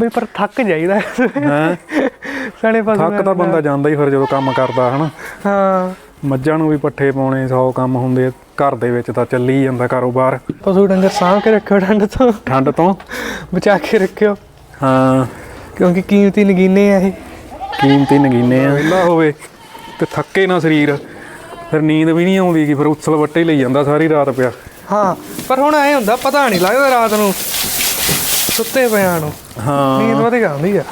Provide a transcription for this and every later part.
ਬਈ ਪਰ ਥੱਕ ਜਾਈਦਾ। ਹੈ? ਸਣੇ ਪਸ਼ੂ ਥੱਕ ਤਾਂ ਬੰਦਾ ਜਾਂਦਾ ਹੀ ਫਿਰ ਜਦੋਂ ਕੰਮ ਕਰਦਾ ਹਨਾ? ਹਾਂ। ਮੱਝਾਂ ਨੂੰ ਵੀ ਪੱਠੇ ਪਾਉਣੇ 100 ਕੰਮ ਹੁੰਦੇ। ਘਰ ਦੇ ਵਿੱਚ ਤਾਂ ਚੱਲੀ ਜਾਂਦਾ ਕਾਰੋਬਾਰ। ਪਸ਼ੂ ਡੰਗਰ ਸਾਂਭ ਕੇ ਰੱਖਿਓ ਠੰਡ ਤੋਂ। ਠੰਡ ਤੋਂ? ਬਚਾ ਕੇ ਰੱਖਿਓ। ਹਾਂ। ਕਿਉਂਕਿ ਕੀਮਤੀ ਨਗੀਨੇ ਆ ਇਹ। ਕੀਮਤੀ ਨਗੀਨੇ ਆ। ਵਿਹਲਾ ਹੋਵੇ ਤੇ ਥੱਕੇ ਨਾ ਸਰੀਰ। ਫਿਰ ਨੀਂਦ ਵੀ ਨਹੀਂ ਆਉਂਦੀ ਕਿ ਫਿਰ ਉਛਲ ਵੱਟੇ ਲਈ ਜਾਂਦਾ ਸਾਰੀ ਰਾਤ ਪਿਆ। ਹਾਂ। ਪਰ ਹੁਣ ਐ ਹੁੰਦਾ ਪਤਾ ਨਹੀਂ ਲੱਗਦਾ ਰਾਤ ਨੂੰ ਸੁੱਤੇ ਪਿਆਂ ਨੂੰ ਹਾਂ। ਨੀਂਦ ਵਧੀਆ ਆਉਂਦੀ ਆ।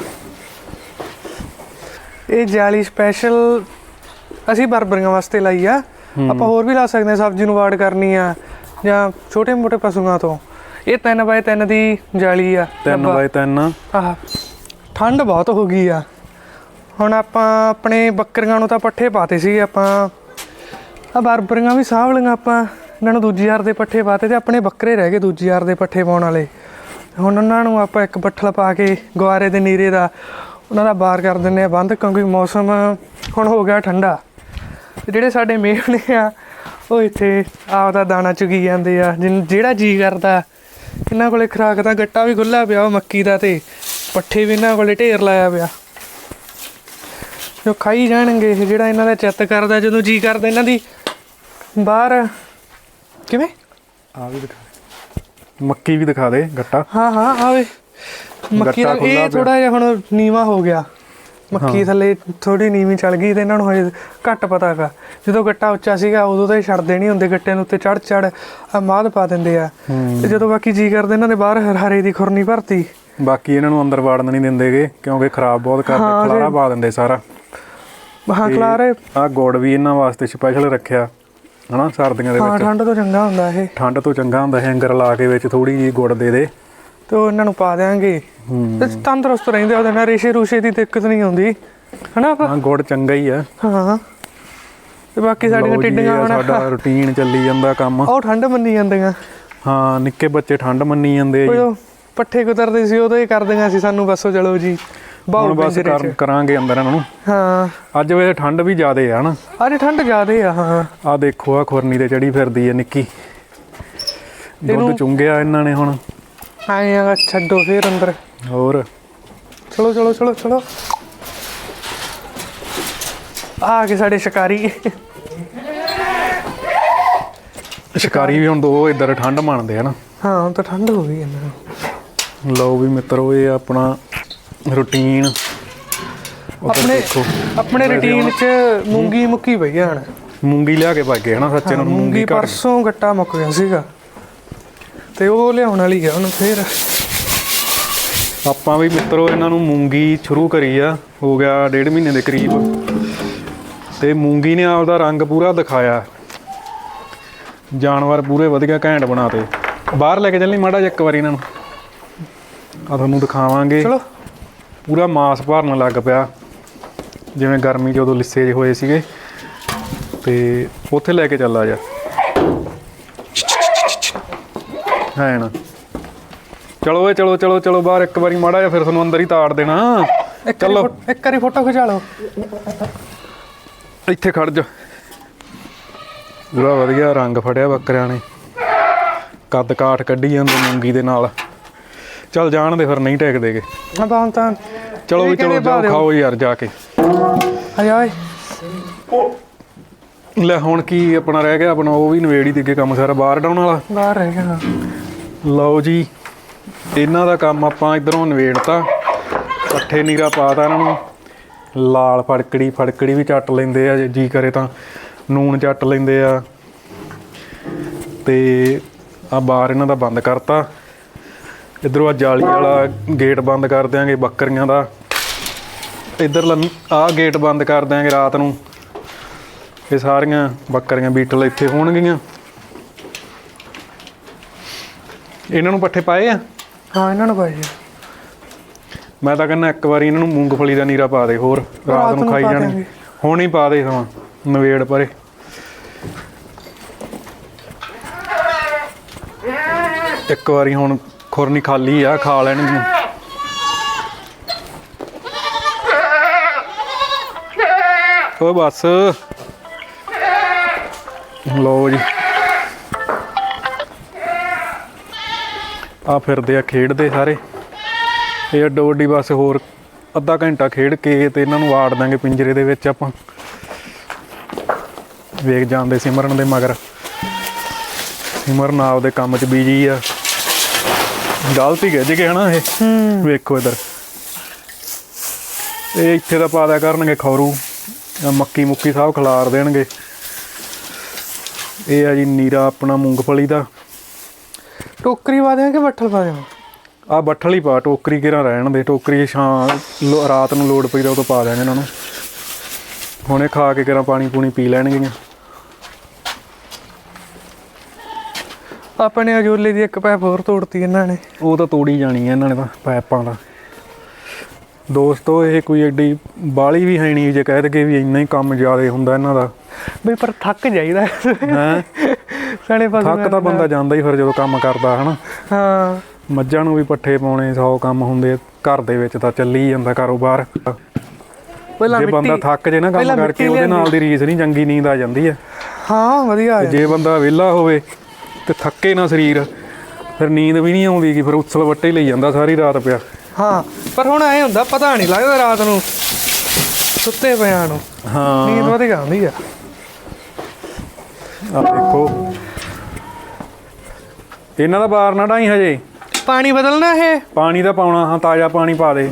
ਇਹ ਜਾਲੀ ਸਪੈਸ਼ਲ ਅਸੀਂ ਬਰਬਰੀਆਂ ਵਾਸਤੇ ਲਾਈ ਆ। ਆਪਾਂ ਹੋਰ ਵੀ ਲਾ ਸਕਦੇ ਹਾਂ ਸਬਜ਼ੀ ਨੂੰ ਵਾੜ ਕਰਨੀ ਆ ਜਾਂ ਛੋਟੇ ਮੋਟੇ ਪਸ਼ੂਆਂ ਤੋਂ। ਇਹ 3 ਬਾਏ 3 ਦੀ ਜਾਲੀ ਆ। 3 ਬਾਏ 3 ਆਹ ਠੰਡ ਬਹੁਤ ਹੋ ਗਈ ਆ। ਹੁਣ ਆਪਾਂ ਆਪਣੇ ਬੱਕਰੀਆਂ ਨੂੰ ਤਾਂ ਪੱਠੇ ਪਾਤੇ ਸੀ ਆਪਾਂ ਆ ਬਰਬਰੀਆਂ ਵੀ ਸਾਂਭ ਲਈਆਂ ਆਪਾਂ। ਇਹਨਾਂ ਨੂੰ ਦੂਜੀ ਯਾਰ ਦੇ ਪੱਠੇ ਪਾਤੇ ਤੇ ਆਪਣੇ ਬੱਕਰੇ ਰਹਿ ਗਏ ਦੂਜੀ ਯਾਰ ਦੇ ਪੱਠੇ ਪਾਉਣ ਵਾਲੇ। ਹੁਣ ਉਹਨਾਂ ਨੂੰ ਆਪਾਂ ਇੱਕ ਬੱਠਲ ਪਾ ਕੇ ਗੁਆਰੇ ਦੇ ਨੀਰੇ ਦਾ ਉਹਨਾਂ ਦਾ ਬਾਰ ਕਰ ਦਿੰਨੇ ਆ ਬੰਦ, ਕਿਉਂਕਿ ਮੌਸਮ ਹੁਣ ਹੋ ਗਿਆ ਠੰਡਾ। ਜਿਹੜੇ ਸਾਡੇ ਮੇਵਣੇ ਆ, ਉਹ ਇੱਥੇ ਆਪਦਾ ਦਾਣਾ ਚੁਗੀ ਜਾਂਦੇ ਆ। ਜਿਨ- ਜਿਹੜਾ ਜੀ ਕਰਦਾ, ਇਹਨਾਂ ਕੋਲੇ ਖਰਾਕ ਦਾ ਗੱਟਾ ਵੀ ਖੁੱਲਾ ਪਿਆ ਉਹ ਮੱਕੀ ਦਾ ਤੇ ਪੱਠੇ ਵੀ ਇਹਨਾਂ ਕੋਲੇ ਢੇਰ ਲਾਇਆ ਪਿਆ। ਜੋ ਖਾਈ ਜਾਣਗੇ, ਜਿਹੜਾ ਇਹਨਾਂ ਦਾ ਚਿੱਤ ਕਰਦਾ, ਜਦੋਂ ਜੀ ਕਰਦਾ, ਇਹਨਾਂ ਦੀ ਬਾਹਰ ਕਿਵੇਂ? ਆ ਵੀ ਦਿਖਾ ਮੱਕੀ ਵੀ ਦਿਖਾ ਦੇ ਗੱਟਾ। ਹਾਂ ਹਾਂ ਆਵੇ। ਮੱਕੀ ਦਾ ਇਹ। ਥੋੜਾ ਜਿਹਾ ਹੁਣ ਨੀਵਾ ਹੋ ਗਿਆ। ਮੱਕੀ ਥੱਲੇ ਥੋੜੀ ਨੀਵੀਂ ਚਲ ਗਈ ਤੇ ਇਹਨਾਂ ਨੂੰ ਹਜੇ ਘੱਟ ਪਤਾ ਹੈਗਾ। ਜਦੋਂ ਗੱਟਾ ਉੱਚਾ ਸੀਗਾ ਉਦੋਂ ਤਾਂ ਇਹ ਛੱਡਦੇ ਨਹੀਂ ਹੁੰਦੇ ਗੱਟੇ ਨੂੰ ਉੱਤੇ ਚੜ ਚੜ ਆ ਮਾਦ ਪਾ ਦਿੰਦੇ ਆ। ਤੇ ਜਦੋਂ ਬਾਕੀ ਜੀ ਕਰਦੇ ਇਹਨਾਂ ਦੇ ਬਾਹਰ ਹਰ- ਹਰੇ ਦੀ ਖੁਰਨੀ ਭਰਤੀ। ਬਾਕੀ ਇਹਨਾਂ ਨੂੰ ਅੰਦਰ ਵੜਨ ਨਹੀਂ ਦਿੰਦੇਗੇ ਕਿਉਂਕਿ ਖਰਾਬ ਬਹੁਤ ਕਰਦੇ ਖਲਾਰਾ ਪਾ ਦਿੰਦੇ ਸਾਰਾ। ਹਾਂ ਖਲਾਰੇ ਆ ਗੁੜ ਵੀ ਇਹਨਾਂ ਵਾਸਤੇ ਸਪੈਸ਼ਲ ਰੱਖਿਆ। ਹਨਾ ਸਰਦੀਆਂ ਦੇ ਹਾਂ ਵਿੱਚ। ਠੰਡ ਤੋਂ ਚੰਗਾ ਹੁੰਦਾ ਇਹ। ਠੰਡ ਤੋਂ ਚੰਗਾ ਹੁੰਦਾ ਹੈਂਗਰ ਲਾ ਕੇ ਵਿੱਚ ਥੋੜੀ ਜੀ ਗੁੜ ਦੇ ਦੇ। ਤੇ ਉਹ ਇਹਨਾਂ ਨੂੰ ਪਾ ਦੇਾਂਗੇ ਤੇ ਤੰਦਰੁਸਤ ਰਹਿੰਦੇ ਉਹਦੇ ਨਾਲ ਰੇਸ਼ੇ ਰੂਸ਼ੇ ਦੀ ਦਿੱਕਤ ਨਹੀਂ ਆਉਂਦੀ। ਹਨਾ? ਹਾਂ ਗੁੜ ਚੰਗਾ ਹੀ ਆ। ਹਾਂ। ਤੇ ਬਾਕੀ ਸਾਡੀਆਂ ਟਿੱਡੀਆਂ ਇਹ ਹੁਣ ਸਾਡਾ ਰੁਟੀਨ ਚੱਲੀ ਜਾਂਦਾ ਕੰਮ। ਉਹ ਠੰਡ ਮੰਨੀ ਜਾਂਦੀਆਂ। ਹਾਂ ਨਿੱਕੇ ਬੱਚੇ ਠੰਡ ਮੰਨੀ ਜਾਂਦੇ ਆ ਜੀ। ਜੋ ਪੱਠੇ ਕੁਤਰਦੇ ਸੀ ਉਦੋਂ ਹੀ ਕਰਦੀਆਂ ਸੀ ਸਾਨੂੰ ਬਸੋ ਚਲੋ ਜੀ। ਹੁਣ ਬਸ ਪਿੰਜਰੇ ਕਰ- ਕਰਾਂਗੇ ਅੰਦਰ ਇਹਨਾਂ ਨੂੰ। ਹਾਂ। ਅੱਜ ਵੇ ਠੰਡ ਵੀ ਜ਼ਿਆਦੇ ਆ ਹਨਾ? ਅਰੇ ਠੰਡ ਜ਼ਿਆਦੇ ਆ ਹਾਂ। ਆ ਦੇਖੋ ਆ ਖੁਰਨੀ ਤੇ ਚੜੀ ਫਿਰਦੀ ਹੈ ਨਿੱਕੀ। ਦੁੱਧ ਇਹਨੂੰ- ਚੁੰਗਿਆ ਇਹਨਾਂ ਨੇ ਹੁਣ। ਆਏ ਆ ਛੱਡੋ ਫੇਰ ਅੰਦਰ। ਹੋਰ। ਚਲੋ ਚਲੋ ਚਲੋ ਚਲੋ। ਆ ਕੇ ਸਾਡੇ ਸ਼ਿਕਾਰੀ। ਸ਼ਿਕਾਰੀ ਵੀ ਹੁਣ ਦੋ ਇੱਧਰ ਠੰਡ ਮੰਨਦੇ ਆ ਨਾ। ਹਾਂ ਹੁਣ ਤਾਂ ਠੰਡ ਹੋ ਗਈ ਇਹਨਾਂ ਨੂੰ। ਲਓ ਵੀ ਮਿੱਤਰੋ ਇਹ ਆਪਣਾ ਰੁਟੀਨ। ਆਪਣੇ ਆਪਣੇ ਰੁਟੀਨ ਚ ਮੂੰਗੀ ਮੁੱਕੀ ਪਈ ਆ ਹਣ। ਮੂੰਗੀ ਲਿਆ ਕੇ ਪਾਗੇ ਹਨਾ ਸੱਚੇ ਨੂੰ ਮੂੰਗੀ ਪਰਸੋਂ ਗੱਟਾ ਮੁੱਕ ਗਿਆ ਸੀਗਾ। ਤੇ ਉਹ ਲਿਆਉਣ ਵਾਲੀ ਆ ਹੁਣ ਫੇਰ। ਆਪਾਂ ਵੀ ਮਿੱਤਰੋ ਇਹਨਾਂ ਨੂੰ ਮੂੰਗੀ ਸ਼ੁਰੂ ਕਰੀ ਆ ਹੋ ਗਿਆ ਡੇਢ ਮਹੀਨੇ ਦੇ ਕਰੀਬ। ਤੇ ਮੂੰਗੀ ਨੇ ਆਪਦਾ ਰੰਗ ਪੂਰਾ ਦਿਖਾਇਆ। ਜਾਨਵਰ ਪੂਰੇ ਵਧੀਆ ਘੈਂਟ ਬਣਾਤੇ। ਬਾਹਰ ਲੈ ਕੇ ਚੱਲੀ ਮਾੜਾ ਜਿਹਾ ਇੱਕ ਵਾਰੀ ਇਹਨਾਂ ਨੂੰ। ਆ ਤੁਹਾਨੂੰ ਦਿਖਾਵਾਂਗੇ। ਚਲੋ। ਪੂਰਾ ਮਾਸ ਭਰਨ ਲੱਗ ਪਿਆ। ਜਿਵੇਂ ਗਰਮੀ 'ਚ ਉਦੋਂ ਲਿੱਸੇ ਜਿਹੇ ਹੋਏ ਸੀਗੇ। ਤੇ ਉੱਥੇ ਲੈ ਕੇ ਚੱਲ ਆ ਜਾ। ਹੈ ਨਾ। ਚਲੋ ਓਏ ਚਲੋ ਚਲੋ ਚਲੋ ਬਾਹਰ ਇੱਕ ਵਾਰੀ ਮਾੜਾ ਜਿਹਾ ਫਿਰ ਤੁਹਾਨੂੰ ਅੰਦਰ ਹੀ ਤਾੜ ਦੇਣਾ। ਇੱਕ ਵਾਰੀ ਚਲੋ। ਇੱਕ ਵਾਰੀ ਫੋਟੋ ਖਿਚਾ ਲਓ। ਇੱਥੇ ਖੜ ਜਾ। ਪੂਰਾ ਵਧੀਆ ਰੰਗ ਫੜਿਆ ਬੱਕਰਿਆਂ ਨੇ। ਕੱਦ ਕਾਠ ਕੱਢੀ ਜਾਂਦੇ ਮੂੰਗੀ ਦੇ ਨਾਲ। ਚੱਲ ਜਾਣ ਦੇ ਫਿਰ ਨਹੀਂ ਟੇਕਦੇਗੇ ਆਪਾਂ ਹੁਣ ਤਾਂ ਚਲੋ ਵੀ ਚਲੋ ਜਾਓ ਖਾਓ ਯਾਰ ਜਾ ਕੇ। ਆ ਜਾ ਓਏ ਲੈ ਹੁਣ ਕੀ ਆਪਣਾ ਰਹਿ ਗਿਆ ਆਪਣਾ ਉਹ ਵੀ ਨਵੇੜੀ ਦੇ ਅੱਗੇ ਕੰਮ ਸਾਰਾ ਬਾਹਰ ਡਾਉਣ ਵਾਲਾ? ਬਾਹਰ ਰਹਿ ਗਿਆ। ਲਓ ਜੀ ਇਹਨਾਂ ਦਾ ਕੰਮ ਆਪਾਂ ਇਧਰੋਂ ਨਵੇੜਤਾ। ਪੱਠੇ ਨੀਰਾ ਪਾਤਾ ਇਹਨਾਂ ਨੂੰ। ਲਾਲ ਫੜਕੜੀ ਫੜਕੜੀ ਵੀ ਚੱਟ ਲੈਂਦੇ ਆ ਜੇ ਜੀ ਕਰੇ ਤਾਂ। ਨੂਨ ਚੱਟ ਲੈਂਦੇ ਆ। ਤੇ ਆ ਬਾਹਰ ਇਹਨਾਂ ਦਾ ਬੰਦ ਕਰਤਾ। ਇਧਰੋਂ ਆ ਜਾਲੀ ਵਾਲਾ ਗੇਟ ਬੰਦ ਕਰ ਦਿਆਂਗੇ ਬੱਕਰੀਆਂ ਦਾ। ਇਧਰ ਆ ਗੇਟ ਬੰਦ ਕਰ ਦਿਆਂਗੇ ਰਾਤ ਨੂੰ। ਇਹ ਸਾਰੀਆਂ ਬੱਕਰੀਆਂ ਬੀਟਲ ਇੱਥੇ ਹੋਣਗੀਆਂ। ਇਹਨਾਂ ਨੂੰ ਪੱਠੇ ਪਾਏ ਆ? ਹਾਂ ਇਹਨਾਂ ਨੂੰ ਜੀ ਮੈਂ ਤਾਂ ਕਹਿੰਦਾ ਇੱਕ ਵਾਰੀ ਇਹਨਾਂ ਨੂੰ ਮੂੰਗਫਲੀ ਦਾ ਨੀਰਾ ਪਾ ਦੇ ਹੋਰ ਰਾਤ ਨੂੰ ਖਾਈ ਪਾ ਜਾਣ ਦਿਆਂਗੇ। ਹੁਣ ਹੀ ਪਾ ਦੇ ਸਮਾਂ ਨਵੇੜ ਪਰੇ। ਇੱਕ ਵਾਰੀ ਹੁਣ ਖੁਰਨੀ ਖਾਲੀ ਆ, ਖਾ ਲੈਣਗੀਆਂ। ਓ ਬਸ। ਲਓ ਜੀ। ਆ ਫਿਰਦੇ ਆ ਖੇਡਦੇ ਸਾਰੇ। ਇਹ ਅੱਡੋ ਅੱਡੀ ਬਸ ਹੋਰ ਅੱਧਾ ਘੰਟਾ ਖੇਡ ਕੇ ਤੇ ਇਹਨਾਂ ਨੂੰ ਵਾੜ ਦਾਂਗੇ ਪਿੰਜਰੇ ਦੇ ਵਿੱਚ ਆਪਾਂ। ਵੇਖ ਜਾਂਦੇ ਸਿਮਰਨ ਦੇ ਮਗਰ। ਸਿਮਰਨ ਆਪਦੇ ਕੰਮ 'ਚ ਬੀਜੀ ਆ। ਗਲਤੀ ਗਿੱਜ ਕੇ ਹਨਾ ਇਹ। ਵੇਖੋ ਇਧਰ। ਇਹ ਇੱਥੇ ਦਾ ਪਾ ਦਿਆ ਕਰਨਗੇ ਖੌਰੂ। ਮੱਕੀ ਮੁੱਕੀ ਸਭ ਖਿਲਾਰ ਦੇਣਗੇ। ਇਹ ਆ ਜੀ ਨੀਰਾ ਆਪਣਾ ਮੂੰਗਫਲੀ ਦਾ। ਟੋਕਰੀ ਪਾ ਦਿਆਂ ਕਿ ਬੱਠਲ ਪਾ ਦਿਆਂ ਆ ਬੱਠਲ ਹੀ ਪਾ ਟੋਕਰੀ ਕਿਰਾਂ ਰਹਿਣ ਦੇ। ਟੋਕਰੀ ਲੋ- ਰਾਤ ਨੂੰ ਲੋੜ ਪਈ ਤਾਂ ਉਦੋਂ ਪਾ ਦਿਆਂਗੇ ਇਹਨਾਂ ਨੂੰ। ਹੁਣੇ ਖਾ ਕੇ ਕਿਰਾਂ ਪਾਣੀ ਪੂਣੀ ਪੀ ਲੈਣਗੀਆਂ। ਆਪਣੇ ਅਜੋਲੇ ਦੀ ਇੱਕ ਪੈਪ ਹੋਰ ਤੋੜਤੀ ਇਹਨਾਂ ਨੇ। ਉਹ ਤਾਂ ਤੋੜੀ ਜਾਣੀ ਹੈ ਇਹਨਾਂ ਨੇ ਤਾਂ ਪਾਈਪਾਂ ਦਾ। ਦੋਸਤੋ ਇਹ ਕੋਈ ਐਡੀ ਬਾਲੀ ਵੀ ਹੈ ਨਹੀਂ ਜੇ ਕਹਿ ਦਗੇ ਵੀ ਇੰਨਾ ਹੀ ਕੰਮ ਜ਼ਿਆਦਾ ਹੁੰਦਾ ਇਹਨਾਂ ਦਾ। ਬਈ ਪਰ ਥੱਕ ਜਾਈਦਾ। ਹੈ? ਸਣੇ ਪਾਸੇ ਥੱਕ ਤਾਂ ਬੰਦਾ ਜਾਂਦਾ ਹੀ ਫਿਰ ਜਦੋਂ ਕੰਮ ਕਰਦਾ ਹਨਾ? ਹਾਂ। ਮੱਝਾਂ ਨੂੰ ਵੀ ਪੱਠੇ ਪਾਉਣੇ 100 ਕੰਮ ਹੁੰਦੇ ਘਰ ਦੇ ਵਿੱਚ ਤਾਂ ਚੱਲੀ ਜਾਂਦਾ ਕਾਰੋਬਾਰ। ਪਹਿਲਾਂ ਜੇ ਬੰਦਾ ਥੱਕ ਜੇ ਨਾ ਕੰਮ ਕਰਕੇ ਉਹਦੇ ਨਾਲ। ਦੀ ਰੀਸ ਨਹੀਂ ਚੰਗੀ ਨੀਂਦ ਆ ਜਾਂਦੀ ਹੈ ਹਾਂ ਵਧੀਆ ਜੇ ਬੰਦਾ ਵਿਹਲਾ ਹੋਵੇ ਤੇ ਥੱਕੇ ਨਾ ਸਰੀਰ। ਫਿਰ ਨੀਂਦ ਵੀ ਨਹੀਂ ਆਉਂਦੀ ਕਿ ਫਿਰ ਉਛਲ ਵੱਟੇ ਲਈ ਜਾਂਦਾ ਸਾਰੀ ਰਾਤ ਪਿਆ। ਹਾਂ ਪਰ ਹੁਣ ਐ ਹੁੰਦਾ ਪਤਾ ਨਹੀਂ ਲੱਗਦਾ ਰਾਤ ਨੂੰ ਸੁੱਤੇ ਪਿਆਂ ਨੂੰ। ਹਾਂ। ਨੀਂਦ ਵਧੀਆ ਆਉਂਦੀ ਆ। ਆ ਦੇਖੋ। ਇਹਨਾਂ ਦਾ ਬਾਰ ਨਾ ਢਾਈ ਹਜੇ। ਪਾਣੀ ਬਦਲਣਾ ਇਹ? ਪਾਣੀ ਤਾਂ ਪਾਉਣਾ ਹਾਂ ਤਾਜ਼ਾ ਪਾਣੀ ਪਾ ਦੇ।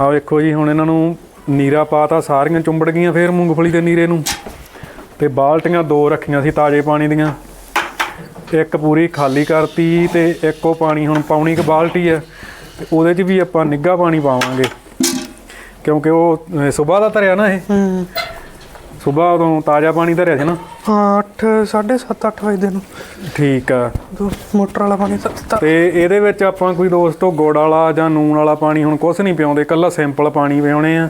ਆ ਵੇਖੋ ਜੀ ਹੁਣ ਇਹਨਾਂ ਨੂੰ ਨੀਰਾ ਪਾਤਾ ਸਾਰੀਆਂ ਚੁੰਬੜ ਗਈਆਂ ਫੇਰ ਮੂੰਗਫਲੀ ਦੇ ਨੀਰੇ ਨੂੰ। ਤੇ ਬਾਲਟੀਆਂ ਦੋ ਰੱਖੀਆਂ ਸੀ ਤਾਜ਼ੇ ਪਾਣੀ ਦੀਆਂ। ਇੱਕ ਪੂਰੀ ਖਾਲੀ ਕਰਤੀ ਤੇ ਇੱਕ ਪਾਣੀ ਹੁਣ ਪਾਉਣੀ ਕਿ ਬਾਲਟੀ ਹੈ ਤੇ ਉਹਦੇ 'ਚ ਵੀ ਆਪਾਂ ਨਿੱਘਾ ਪਾਣੀ ਪਾਵਾਂਗੇ। ਕਿਉਂਕਿ ਉਹ ਸਵੇਰ ਦਾ ਧਰਿਆ ਨਾ ਇਹ। ਹੂੰ। ਸਵੇਰ ਉਦੋਂ ਤਾਜ਼ਾ ਪਾਣੀ ਧਰਿਆ ਸੀ ਨਾ। ਹਾਂ 8 7:30 8 ਵਜੇ ਨੂੰ। ਠੀਕ ਆ। ਮੋਟਰ ਵਾਲਾ ਪਾਣੀ ਤਾਂ- ਇਹਦੇ ਵਿੱਚ ਆਪਾਂ ਕੋਈ ਦੋਸਤੋ ਗੁੜ ਵਾਲਾ ਜਾਂ ਨੂਣ ਵਾਲਾ ਪਾਣੀ ਹੁਣ ਕੁਝ ਨਹੀਂ ਪਿਆਉਂਦੇ ਕੱਲਾ ਸਿੰਪਲ ਪਾਣੀ ਪਿਆਉਣੇ ਆ।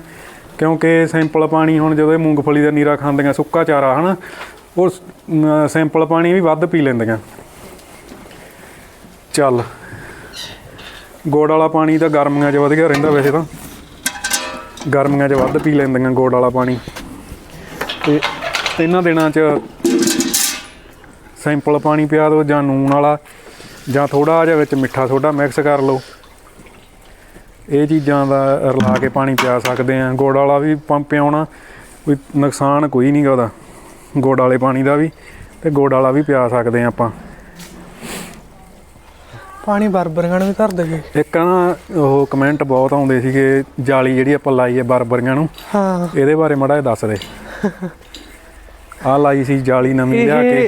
ਕਿਉਂਕਿ ਸਿੰਪਲ ਪਾਣੀ ਹੁਣ ਜਦੋਂ ਇਹ ਮੂੰਗਫਲੀ ਦਾ ਨੀਰਾ ਖਾਂਦੀਆਂ ਸੁੱਕਾ ਚਾਰਾ ਹਨਾ? ਉਹ ਸਿੰਪਲ ਪਾਣੀ ਵੀ ਵੱਧ ਪੀ ਲੈਂਦੀਆਂ। ਚੱਲ। ਗੁੜ ਵਾਲਾ ਪਾਣੀ ਤਾਂ ਗਰਮੀਆਂ 'ਚ ਵਧੀਆ ਰਹਿੰਦਾ ਵੈਸੇ ਤਾਂ। ਗਰਮੀਆਂ 'ਚ ਵੱਧ ਪੀ ਲੈਂਦੀਆਂ ਗੁੜ ਵਾਲਾ ਪਾਣੀ। ਤੇ ਇਹਨਾਂ ਦਿਨਾਂ 'ਚ ਸਿੰਪਲ ਪਾਣੀ ਪਿਆ ਦਿਓ ਜਾਂ ਨੂਣ ਵਾਲਾ ਜਾਂ ਥੋੜਾ ਜਿਹਾ ਵਿੱਚ ਮਿੱਠਾ ਸੋਡਾ ਮਿਕਸ ਕਰ ਲਓ। ਇਹ ਚੀਜ਼ਾਂ ਦਾ ਰਲਾ ਕੇ ਪਾਣੀ ਪਿਆ ਸਕਦੇ ਆ। ਗੁੜ ਵਾਲਾ ਵੀ ਪੰਪ ਪਿਆਉਣਾ ਕੋਈ ਨੁਕਸਾਨ ਕੋਈ ਨਹੀਂ ਗਾ ਉਹਦਾ। ਗੁੜ ਵਾਲੇ ਪਾਣੀ ਦਾ ਵੀ ਤੇ ਗੁੜ ਵਾਲਾ ਵੀ ਪਿਆ ਸਕਦੇ ਆ ਆਪਾਂ। ਪਾਣੀ ਬਰਬਰੀਆਂ ਨੂੰ ਵੀ ਧਰ ਦੇਗੇ। ਇੱਕ ਨਾ ਉਹ ਕਮੈਂਟ ਬਹੁਤ ਆਉਂਦੇ ਸੀਗੇ ਜਾਲੀ ਜਿਹੜੀ ਆਪਾਂ ਲਾਈ ਹੈ ਬਰਬਰੀਆਂ ਨੂੰ ਹਾਂ। ਇਹਦੇ ਬਾਰੇ ਮੜਾ ਜਿਹਾ ਦੱਸ ਦੇ। ਆ ਲਾਈ ਸੀ ਜਾਲੀ ਨਵੀਂ ਲਿਆ ਕੇ।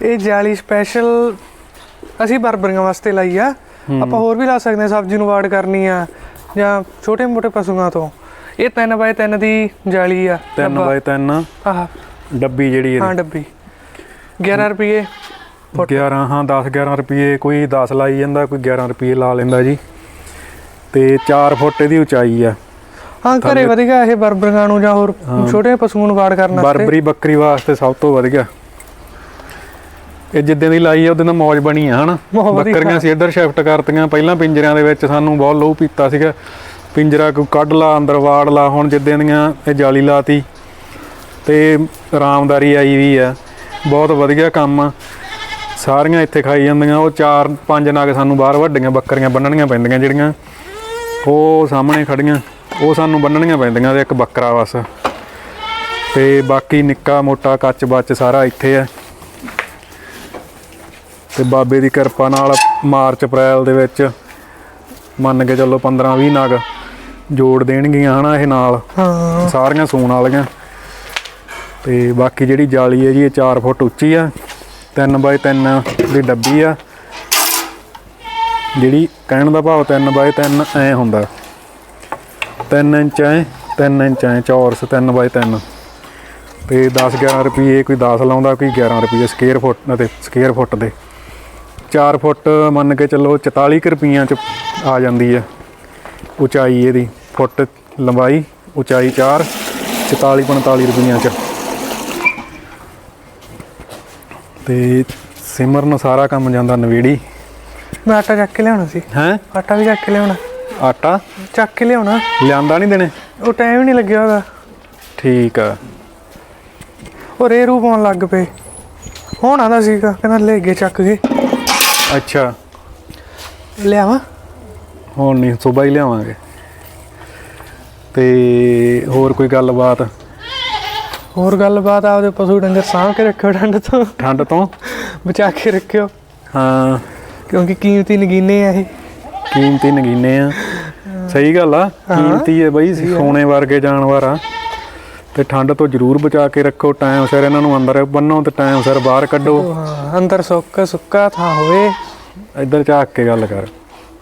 ਇਹ ਇਹ ਜਾਲੀ ਸਪੈਸ਼ਲ ਅਸੀਂ ਬਰਬਰੀਆਂ ਵਾਸਤੇ ਲਾਈ ਆ। ਆਪਾਂ ਹੋਰ ਵੀ ਲਾ ਸਕਦੇ ਹਾਂ ਸਬਜ਼ੀ ਨੂੰ ਵਾੜ ਕਰਨੀ ਆ ਜਾਂ ਛੋਟੇ ਮੋਟੇ ਪਸ਼ੂਆਂ ਤੋਂ। ਇਹ 3 ਬਾਏ 3 ਦੀ ਜਾਲੀ ਆ। 3 ਡੱਬਾ। ਬਾਏ 3 ਆਹ। ਡੱਬੀ ਜਿਹੜੀ ਹਾਂ ਇਹਦੀ ਡੱਬੀ। 11 ਰੁਪਏ 11 ਹਾਂ 10 11 ਰੁਪਏ। ਕੋਈ 10 ਲਾਈ ਜਾਂਦਾ ਕੋਈ 11 ਰੁਪਏ ਲਾ ਲੈਂਦਾ ਜੀ। ਤੇ 4 ਫੁੱਟ ਇਹਦੀ ਉਚਾਈ ਆ। ਹਾਂ ਘਰੇ ਵਧੀਆ ਇਹ ਬਰਬਰੀਆਂ ਨੂੰ ਜਾਂ ਹੋਰ ਛੋਟੇ ਪਸ਼ੂਆਂ ਨੂੰ ਵਾੜ ਕਰਨ ਵਾਸਤੇ। ਬਰਬਰੀ ਬੱਕਰੀ ਵਾਸਤੇ ਸਭ ਤੋਂ ਵਧੀਆ। ਇਹ ਜਿੱਦਾਂ ਦੀ ਲਾਈ ਆ ਉਦੋਂ ਦਾ ਮੌਜ ਬਣੀ ਆ ਹਨਾ। ਬਹੁਤ ਵਧੀਆ। ਬੱਕਰੀਆਂ ਸੀ ਇੱਧਰ ਸ਼ਿਫਟ ਕਰਤੀਆਂ। ਪਹਿਲਾਂ ਪਿੰਜਰਿਆਂ ਦੇ ਵਿੱਚ ਸਾਨੂੰ ਬਹੁਤ ਲੋਹ ਪੀਤਾ ਸੀਗਾ। ਪਿੰਜਰਾ ਕੋਈ ਕੱਢ ਲਾ, ਅੰਦਰ ਵਾੜ ਲਾ, ਹੁਣ ਜਿੱਦਾਂ ਦੀਆਂ ਇਹ ਜਾਲੀ ਲਾਤੀ ਤੇ ਆਰਾਮਦਾਰੀ ਆਈ ਵੀ ਆ। ਬਹੁਤ ਵਧੀਆ ਕੰਮ ਆ। ਸਾਰੀਆਂ ਇੱਥੇ ਖਾਈ ਜਾਂਦੀਆਂ, ਉਹ ਚਾਰ ਪੰਜ ਨਗ ਸਾਨੂੰ ਬਾਹਰ ਵੱਡੀਆਂ ਬੱਕਰੀਆਂ ਬੰਨਣੀਆਂ ਪੈਂਦੀਆਂ ਜਿਹੜੀਆਂ। ਉਹ ਸਾਹਮਣੇ ਖੜੀਆਂ, ਉਹ ਸਾਨੂੰ ਬੰਨਣੀਆਂ ਪੈਂਦੀਆਂ ਤੇ ਇੱਕ ਬੱਕਰਾ ਬਸ। ਤੇ ਬਾਕੀ ਨਿੱਕਾ ਮੋਟਾ ਕੱਚ ਬੱਚ ਸਾਰਾ ਇੱਥੇ ਹੈ ਤੇ ਬਾਬੇ ਦੀ ਕਿਰਪਾ ਨਾਲ ਮਾਰਚ, ਅਪ੍ਰੈਲ ਦੇ ਵਿੱਚ ਮੰਨ ਕੇ ਚੱਲੋ 15 20 ਨਗ ਜੋੜ ਦੇਣਗੀਆਂ ਹਨਾ ਇਹ ਨਾਲ। ਹਾਂ। ਸਾਰੀਆਂ ਸੂਣ ਵਾਲੀਆਂ। ਤੇ ਬਾਕੀ ਜਿਹੜੀ ਜਾਲੀ ਹੈ ਜੀ ਇਹ 4 ਫੁੱਟ ਉੱਚੀ ਆ। 3 ਬਾਏ 3 ਦੀ ਡੱਬੀ ਆ। ਜਿਹੜੀ ਕਹਿਣ ਦਾ ਭਾਵ 3 ਬਾਏ 3 ਐ ਹੁੰਦਾ। 3 ਇੰਚ ਐ 3 ਇੰਚ ਐ ਚੌਰਸ 3 ਬਾਏ 3 ਤੇ 10 11 ਰੁਪਏ ਕੋਈ 10 ਲਾਉਂਦਾ ਕੋਈ 11 ਰੁਪਏ ਸਕੁਅਰ ਫੁੱਟ ਤੇ ਸਕੁਅਰ ਫੁੱਟ ਦੇ। 4 ਫੁੱਟ ਮੰਨ ਕੇ ਚੱਲੋ 44 ਕੁ ਰੁਪਈਆਂ ਚ ਆ ਜਾਂਦੀ ਹੈ ਉਚਾਈ ਇਹਦੀ ਫੁੱਟ ਲੰਬਾਈ ਉਚਾਈ 4 44 45 ਰੁਪਈਆਂ ਚ। ਤੇ ਸਿਮਰਨ ਸਾਰਾ ਕੰਮ ਜਾਂਦਾ ਨਵੇੜੀ। ਮੈਂ ਆਟਾ ਚੱਕ ਕੇ ਲਿਆਉਣਾ ਸੀ। ਹੈ? ਆਟਾ ਵੀ ਚੱਕ ਕੇ ਲਿਆਉਣਾ। ਆਟਾ? ਚੱਕ ਕੇ ਲਿਆਉਣਾ। ਲਿਆਂਦਾ ਨਹੀਂ ਦੇਣੇ? ਉਹ ਟਾਈਮ ਹੀ ਨਹੀਂ ਲੱਗਿਆ ਉਹਦਾ। ਠੀਕ ਆ। ਉਹ ਰੇਰੂ ਪਾਉਣ ਲੱਗ ਪਏ। ਹੁਣ ਆਦਾ ਸੀਗਾ ਕਹਿੰਦਾ ਲੈ ਗਏ ਚੱਕ ਕੇ। ਅੱਛਾ। ਲਿਆਵਾਂ? ਹੁਣ ਨਹੀਂ ਸਵੇਰ ਹੀ ਲਿਆਵਾਂਗੇ। ਤੇ ਹੋਰ ਕੋਈ ਗੱਲਬਾਤ? ਹੋਰ ਗੱਲਬਾਤ ਆਪਦੇ ਪਸ਼ੂ ਡੰਗਰ ਸਾਂਭ ਕੇ ਰੱਖਿਓ ਠੰਡ ਤੋਂ। ਠੰਡ ਤੋਂ? ਬਚਾ ਕੇ ਰੱਖਿਓ। ਹਾਂ। ਕਿਉਂਕਿ ਕੀਮਤੀ ਨਗੀਨੇ ਆ ਇਹ। ਕੀਮਤੀ ਨਗੀਨੇ ਆ। ਸਹੀ ਗੱਲ ਆ ਕੀਮਤੀ ਹੈ ਬਈ ਸੋਨੇ ਵਰਗੇ ਜਾਨਵਰ ਆ। ਤੇ ਠੰਡ ਤੋਂ ਜ਼ਰੂਰ ਬਚਾ ਕੇ ਰੱਖੋ ਟਾਈਮ ਸਿਰ ਇਹਨਾਂ ਨੂੰ ਅੰਦਰ ਬੰਨੋ ਤੇ ਟਾਈਮ ਸਿਰ ਬਾਹਰ ਕੱਢੋ। ਅੰਦਰ ਸੁੱਕਾ ਸੁੱਕਾ ਥਾਂ ਹੋਵੇ। ਇੱਧਰ ਝਾਕ ਕੇ ਗੱਲ ਕਰ।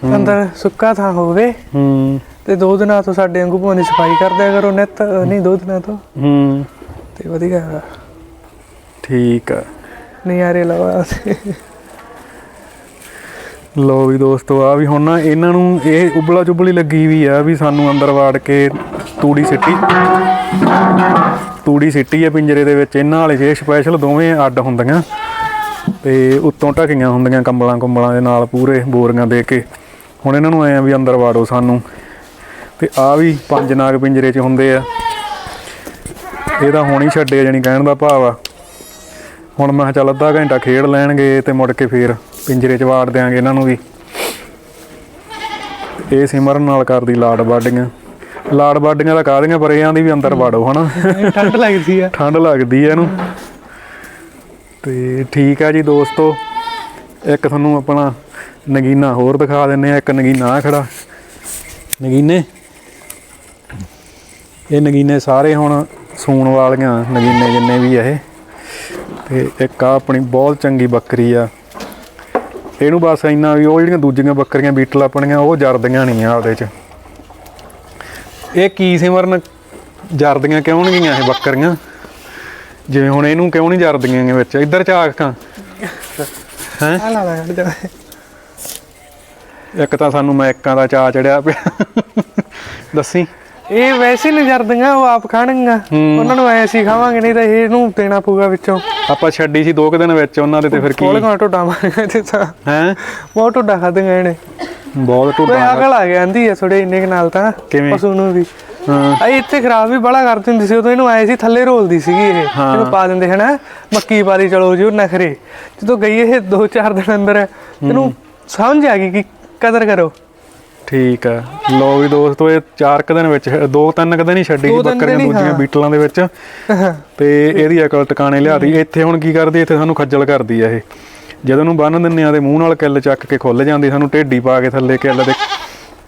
ਅੰਦਰ ਸੁੱਕਾ ਥਾਂ ਹੋਵੇ ਹੂੰ। ਤੇ ਦੋ ਦਿਨਾਂ ਤੋਂ ਸਾਡੇ ਵਾਂਗੂ ਭਾਵੇਂ ਸਫ਼ਾਈ ਕਰਦਿਆ ਕਰੋ ਨਿੱਤ ਨਹੀਂ ਦੋ ਦਿਨਾਂ ਤੋਂ। ਹੂੰ। ਤੇ ਵਧੀਆ ਹੈਗਾ। ਠੀਕ ਆ। ਨਜ਼ਾਰੇ ਲਵਾ ਲੋ ਵੀ ਦੋਸਤੋ ਆ ਵੀ ਹੁਣ ਨਾ ਇਹਨਾਂ ਨੂੰ ਇਹ ਉਬਲਾ ਚੁਬਲੀ ਲੱਗੀ ਵੀ ਆ ਵੀ ਸਾਨੂੰ ਅੰਦਰ ਵਾੜ ਕੇ ਤੂੜੀ ਸਿੱਟੀ। ਤੂੜੀ ਸਿੱਟੀ ਆ ਪਿੰਜਰੇ ਦੇ ਵਿੱਚ। ਇਹਨਾਂ ਵਾਲੇ ਜੇ ਸਪੈਸ਼ਲ ਦੋਵੇਂ ਅੱਡ ਹੁੰਦੀਆਂ। ਤੇ ਉੱਤੋਂ ਢਕੀਆਂ ਹੁੰਦੀਆਂ ਕੰਬਲਾਂ ਕੁੰਬਲਾਂ ਦੇ ਨਾਲ ਪੂਰੇ ਬੋਰੀਆਂ ਦੇ ਕੇ। ਹੁਣ ਇਹਨਾਂ ਨੂੰ ਐ ਵੀ ਅੰਦਰ ਵਾੜੋ ਸਾਨੂੰ। ਤੇ ਆ ਵੀ ਪੰਜ ਨਾਗ ਪਿੰਜਰੇ 'ਚ ਹੁੰਦੇ ਆ। ਇਹ ਤਾਂ ਹੁਣ ਹੀ ਛੱਡੇ ਜਾਨੀ ਕਹਿਣ ਦਾ ਭਾਵ ਆ। ਹੁਣ ਮੈਂ ਚੱਲ ਅੱਧਾ ਘੰਟਾ ਖੇਡ ਲੈਣਗੇ ਤੇ ਮੁੜ ਕੇ ਫੇਰ ਪਿੰਜਰੇ 'ਚ ਵਾੜ ਦਿਆਂਗੇ ਇਹਨਾਂ ਨੂੰ ਵੀ। ਇਹ ਸਿਮਰਨ ਨਾਲ ਕਰਦੀ ਲਾੜ ਬਾਡੀਆਂ। ਲਾੜ ਬਾਡੀਆਂ ਤਾਂ ਕਾਹਦੀਆਂ ਪਰ ਇਹਨਾਂ ਦੀ ਵੀ ਅੰਦਰ ਵਾੜੋ ਹਨਾ? ਠੰਡ ਲੱਗਦੀ ਆ। ਠੰਡ ਲੱਗਦੀ ਹੈ ਇਹਨੂੰ। ਤੇ ਠੀਕ ਆ ਜੀ ਦੋਸਤੋ ਇੱਕ ਤੁਹਾਨੂੰ ਆਪਣਾ ਨਗੀਨਾ ਹੋਰ ਦਿਖਾ ਦਿੰਨੇ ਆ, ਇੱਕ ਨਗੀਨਾ ਆ ਖੜਾ। ਨਗੀਨੇ? ਇਹ ਨਗੀਨੇ ਸਾਰੇ ਹੁਣ ਸੂਣ ਵਾਲੀਆਂ ਨਗੀਨੇ ਜਿੰਨੇ ਵੀ ਆ ਇਹ। ਤੇ ਇੱਕ ਆ ਆਪਣੀ ਬਹੁਤ ਚੰਗੀ ਬੱਕਰੀ ਆ। ਇਹਨੂੰ ਬਸ ਇੰਨਾ ਵੀ ਉਹ ਜਿਹੜੀਆਂ ਦੂਜੀਆਂ ਬੱਕਰੀਆਂ ਬੀਟਲ ਆਪਣੀਆਂ, ਉਹ ਜਰਦੀਆਂ ਨਹੀਂ ਆ ਉਹਦੇ ਚ। ਇਹ ਕੀ ਸਿਮਰਨ ਜਰਦੀਆਂ ਕਿਉਂ ਨਹੀਂ ਗਈਆਂ ਇਹ ਬੱਕਰੀਆਂ? ਜਿਵੇਂ ਹੁਣ ਇਹਨੂੰ ਕਿਉਂ ਨਹੀਂ ਜਰਦੀਆਂ ਵਿੱਚ? ਇੱਧਰ ਝਾਕਾਂ ਹੈ? ਆ ਲਾ ਲਾ ਇੱਕ ਤਾਂ ਸਾਨੂੰ ਮੈਕਾਂ ਦਾ ਚਾ ਚੜਿਆ ਪਿਆ। ਦੱਸੀ? ਇਹ ਵੈਸੇ ਨਹੀਂ ਜਰਦੀਆਂ ਉਹ ਆਪ ਖਾਣਗੀਆਂ। ਉਹਨਾਂ ਨੂੰ ਐ ਅਸੀਂ ਖਾਵਾਂਗੇ ਨਹੀਂ ਤਾਂ ਇਹਨੂੰ ਦੇਣਾ ਪਊਗਾ ਵਿੱਚੋਂ। ਆਪਾਂ ਛੱਡੀ ਸੀ ਦੋ ਕੁ ਦਿਨ ਵਿੱਚ ਉਹਨਾਂ ਦੇ ਤੇ ਫਿਰ ਕੀ? ਕੋਲਗਾ ਟੋਡਾ ਮਾਰਿਆ ਤੇ ਤਾਂ। ਹੈ? ਬਹੁਤ ਟੋਡਾ ਖਾਦੀਆਂ ਇਹਨੇ। ਬਹੁਤ ਓਏ ਟੁੱਟਾ ਅਕਲ ਆ ਗਿਆ ਆਂਦੀ ਆ ਥੋੜੇ ਇੰਨੇ ਨਾਲ ਤਾਂ ਕਿਵੇਂ? ਪਸ਼ੂ ਨੂੰ ਵੀ। ਹਾਂ। ਆ ਇੱਥੇ ਖਰਾਬ ਵੀ ਬੜਾ ਕਰ ਦਿੰਦੀ ਸੀ ਉਦੋਂ ਇਹਨੂੰ ਆਏ ਸੀ ਥੱਲੇ ਰੋਲਦੀ ਸੀਗੀ ਇਹ। ਇਹਨੂੰ ਪਾ ਦਿੰਦੇ ਹਨਾ ਮੱਕੀ ਵਾਲੀ ਚਲੋ ਜੀ ਉਹ ਨਖਰੇ। ਜਦੋਂ ਗਈ ਇਹ 2-4 ਦਿਨ ਅੰਦਰ ਤੈਨੂੰ ਸਮਝ ਆ ਗਈ ਕਿ ਕਦਰ ਕਰੋ। ਠੀਕ ਆ। ਲੋ ਵੀ ਦੋਸਤੋ ਇਹ ਚਾਰ ਕੁ ਦਿਨ ਵਿੱਚ ਦੋ ਤਿੰਨ ਕੁ ਦਿਨ ਹੀ ਛੱਡੀ ਬੱਕਰੀਆਂ ਦੂਜੀਆਂ। ਬੀਟਲਾਂ ਦੇ ਵਿੱਚ। ਤੇ ਇਹਦੀ ਅਕਲ ਟਿਕਾਣੇ ਲਿਆਦੀ। ਇੱਥੇ ਹੁਣ ਕੀ ਕਰਦੀ ਇੱਥੇ ਸਾਨੂੰ ਖੱਜਲ ਕਰਦੀ ਆ ਇਹ। ਜਦੋਂ ਨੂੰ ਬੰਨ ਦਿੰਨੇ ਆ ਤੇ ਮੂੰਹ ਨਾਲ ਕਿੱਲ ਚੱਕ ਕੇ ਖੁੱਲ ਜਾਂਦੀ ਸਾਨੂੰ ਢੇਡੀ ਪਾ ਕੇ ਥੱਲੇ ਕਿੱਲ ਦੇ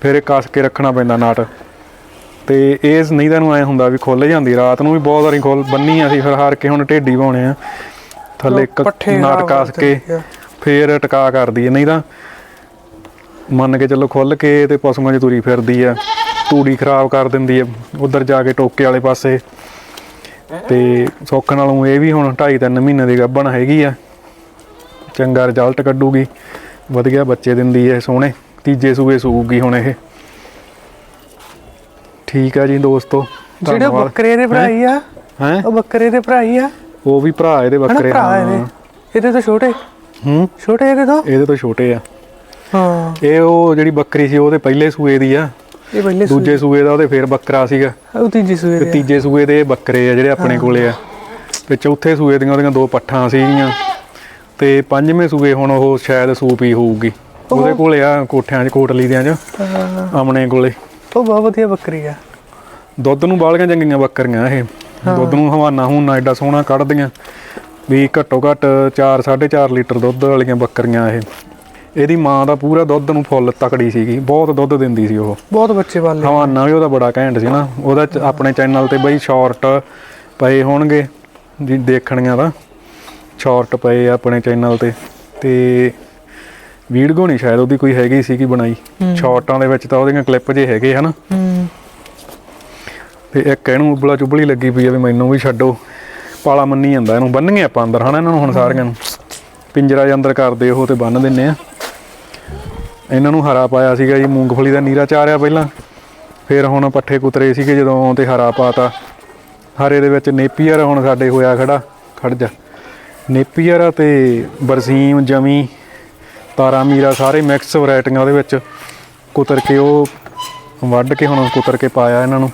ਫਿਰ ਇਹ ਕੱਸ ਕੇ ਰੱਖਣਾ ਪੈਂਦਾ ਨਾਟ। ਤੇ ਇਹ ਨਹੀਂ ਤਾਂ ਨੂੰ ਐ ਹੁੰਦਾ ਵੀ ਖੁੱਲ ਜਾਂਦੀ। ਰਾਤ ਨੂੰ ਵੀ ਬਹੁਤ ਵਾਰੀ ਖੁੱਲ ਬੰਨੀ ਆ ਸੀ ਫਿਰ ਹਾਰ ਕੇ ਹੁਣ ਢੇਡੀ ਪਾਉਣੇ ਆ। ਥੱਲੇ ਨਾਟ ਕੱਸ ਕੇ। ਫੇਰ ਟਿਕਾ ਕਰਦੀ ਹੈ ਨਹੀਂ ਤਾਂ ਮੰਨ ਕੇ ਚੱਲੋ ਖੁੱਲ ਕੇ ਤੇ ਪਸ਼ੂਆਂ 'ਚ ਤੁਰੀ ਫਿਰਦੀ ਆ ਤੂੜੀ ਖਰਾਬ ਕਰ ਦਿੰਦੀ ਹੈ ਉਧਰ ਜਾ ਕੇ ਟੋਕੇ ਵਾਲੇ ਪਾਸੇ। ਤੇ ਸੁੱਖ ਨਾਲੋਂ ਇਹ ਵੀ ਹੁਣ 2.5 3 ਮਹੀਨੇ ਦੀ ਗੱਭਣ ਹੈਗੀ ਆ। ਚੰਗਾ ਰਿਜ਼ਲਟ ਕੱਢੂਗੀ ਵਧੀਆ ਬੱਚੇ ਦਿੰਦੀ ਹੈ ਸੋਹਣੇ ਤੀਜੇ ਸੂਏ ਸੂਗੀ ਹੁਣ ਇਹ। ਠੀਕ ਆ ਜੀ ਦੋਸਤੋ ਜਿਹੜੇ ਬੱਕਰੇ ਦੇ ਭਰਾ ਹੀ ਆ ਹੈ? ਉਹ ਬੱਕਰੇ ਦੇ ਭਰਾ ਹੀ ਆ। ਉਹ ਵੀ ਭਰਾ ਇਹਦੇ ਬੱਕਰੇ ਹਾਂ। ਇਹਦੇ ਤੋਂ ਛੋਟੇ? ਹੂੰ? ਛੋਟੇ ਇਹਦੇ ਤੋਂ? ਇਹਦੇ ਤੋਂ ਛੋਟੇ ਆ। ਹਾਂ। ਇਹ ਉਹ ਜਿਹੜੀ ਬੱਕਰੀ ਸੀ ਉਹਦੇ ਪਹਿਲੇ ਸੂਏ ਦੀ ਆ। ਇਹ ਪਹਿਲੇ ਸੂਏ ਦੂਜੇ ਸੂਏ ਦਾ ਉਹਦੇ ਫੇਰ ਬੱਕਰਾ ਸੀਗਾ। ਉਹ ਤੀਜੀ ਸੂਏ ਤੇ ਦੇ। ਤੀਜੇ ਸੂਏ ਦੇ ਇਹ ਬੱਕਰੇ ਆ ਜਿਹੜੇ ਆਪਣੇ ਕੋਲੇ ਆ। ਤੇ ਚੌਥੇ ਸੂਏ ਦੀਆਂ ਉਹਦੀਆਂ ਦੋ ਪੱਠਾਂ ਸੀਗੀਆਂ। ਤੇ ਪੰਜਵੇਂ ਸੂਏ ਹੁਣ ਉਹ ਸ਼ਾਇਦ ਸੂਪ ਹੀ ਹੋਊਗੀ। ਉਹਦੇ ਕੋਲੇ ਆ ਕੋਠਿਆਂ 'ਚ ਕੋਟਲੀ ਦਿਆਂ 'ਚ ਹਾਂ, ਆਮਣੇ ਕੋਲੇ। ਉਹ ਬਹੁਤ ਵਧੀਆ ਬੱਕਰੀ ਆ। ਦੁੱਧ ਨੂੰ ਬਾਲੀਆਂ ਚੰਗੀਆਂ ਬੱਕਰੀਆਂ ਇਹ। ਦੁੱਧ ਨੂੰ ਹਵਾਨਾ ਹੁਣਾ ਐਡਾ ਸੋਹਣਾ ਕੱਢਦੀਆਂ। ਵੀ ਘੱਟੋ ਘੱਟ 4 4.5 ਲੀਟਰ ਦੁੱਧ ਵਾਲੀਆਂ ਬੱਕਰੀਆਂ ਇਹ। ਇਹਦੀ ਮਾਂ ਦਾ ਪੂਰਾ ਦੁੱਧ ਨੂੰ ਫੁੱਲ ਤਕੜੀ ਸੀਗੀ ਬਹੁਤ ਦੁੱਧ ਦਿੰਦੀ ਸੀ ਉਹ। ਬਹੁਤ ਬੱਚੇ ਪਾਲੇ ਹਵਾਨਾ ਵੀ ਉਹਦਾ ਬੜਾ ਘੈਂਟ ਸੀ ਨਾ ਉਹਦਾ ਚ- ਆਪਣੇ ਚੈਨਲ ਤੇ ਬਈ ਸ਼ਾਰਟ ਪਏ ਹੋਣਗੇ ਜੀ ਦੇਖਣੀਆਂ ਦਾ ਸ਼ਾਰਟ ਪਏ ਆ ਆਪਣੇ ਚੈਨਲ ਤੇ ਤੇ ਵੀਡੀਓ ਨਹੀਂ ਸ਼ਾਇਦ ਉਹਦੀ ਕੋਈ ਹੈਗੀ ਸੀ ਕਿ ਬਣਾਈ ਸ਼ਾਰਟਾਂ ਦੇ ਵਿੱਚ ਤਾਂ ਉਹਦੀਆਂ ਕਲਿੱਪ ਜੇ ਹੈਗੇ ਹਨ। ਹੂੰ। ਤੇ ਇੱਕ ਇਹਨੂੰ ਉਬਲਾ ਚੁਬਲੀ ਲੱਗੀ ਪਈ ਆ ਵੀ ਮੈਨੂੰ ਵੀ ਛੱਡੋ। ਪਾਲਾ ਮੰਨੀ ਜਾਂਦਾ ਇਹਨੂੰ ਬੰਨਗੇ ਆਪਾਂ ਅੰਦਰ ਹਨਾ ਇਹਨਾਂ ਨੂੰ ਹੁਣ ਸਾਰਿਆਂ ਨੂੰ। ਪਿੰਜਰਾ ਜਿਹਾ ਅੰਦਰ ਕਰਦੇ ਉਹ ਤੇ ਬੰਨ ਦਿੰਨੇ ਆ। ਇਹਨਾਂ ਨੂੰ ਹਰਾ ਪਾਇਆ ਸੀਗਾ ਜੀ, ਮੂੰਗਫਲੀ ਦਾ ਨੀਰਾ ਚਾਰਿਆ ਪਹਿਲਾਂ। ਫਿਰ ਹੁਣ ਪੱਠੇ ਕੁਤਰੇ ਸੀਗੇ ਜਦੋਂ ਤੇ ਹਰਾ ਪਾਤਾ। ਹਰੇ ਦੇ ਵਿੱਚ ਨੇਪੀਅਰ ਹੁਣ ਸਾਡੇ ਹੋਇਆ ਖੜਾ, ਖੜ ਜਾ। ਨੇਪੀਅਰ ਤੇ ਬਰਸੀਮ, ਜਮੀ ਤਾਰਾ ਮੀਰਾ ਸਾਰੇ ਮਿਕਸ ਵੈਰਾਈਟੀਆਂ ਉਹਦੇ ਵਿੱਚ ਕੁਤਰ ਕੇ ਉਹ ਵੱਢ ਕੇ ਹੁਣ ਕੁਤਰ ਕੇ ਪਾਇਆ ਇਹਨਾਂ ਨੂੰ।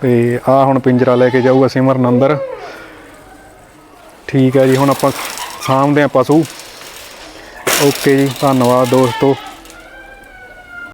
ਤੇ ਆ ਹੁਣ ਪਿੰਜਰਾ ਲੈ ਕੇ ਜਾਊਗਾ ਸਿਮਰਨ ਅੰਦਰ। ਠੀਕ ਹੈ ਜੀ, ਹੁਣ ਆਪਾਂ ਸਾਂਭਦੇ ਆ ਪਸ਼ੂ। ਓਕੇ ਜੀ ਧੰਨਵਾਦ ਦੋਸਤੋ।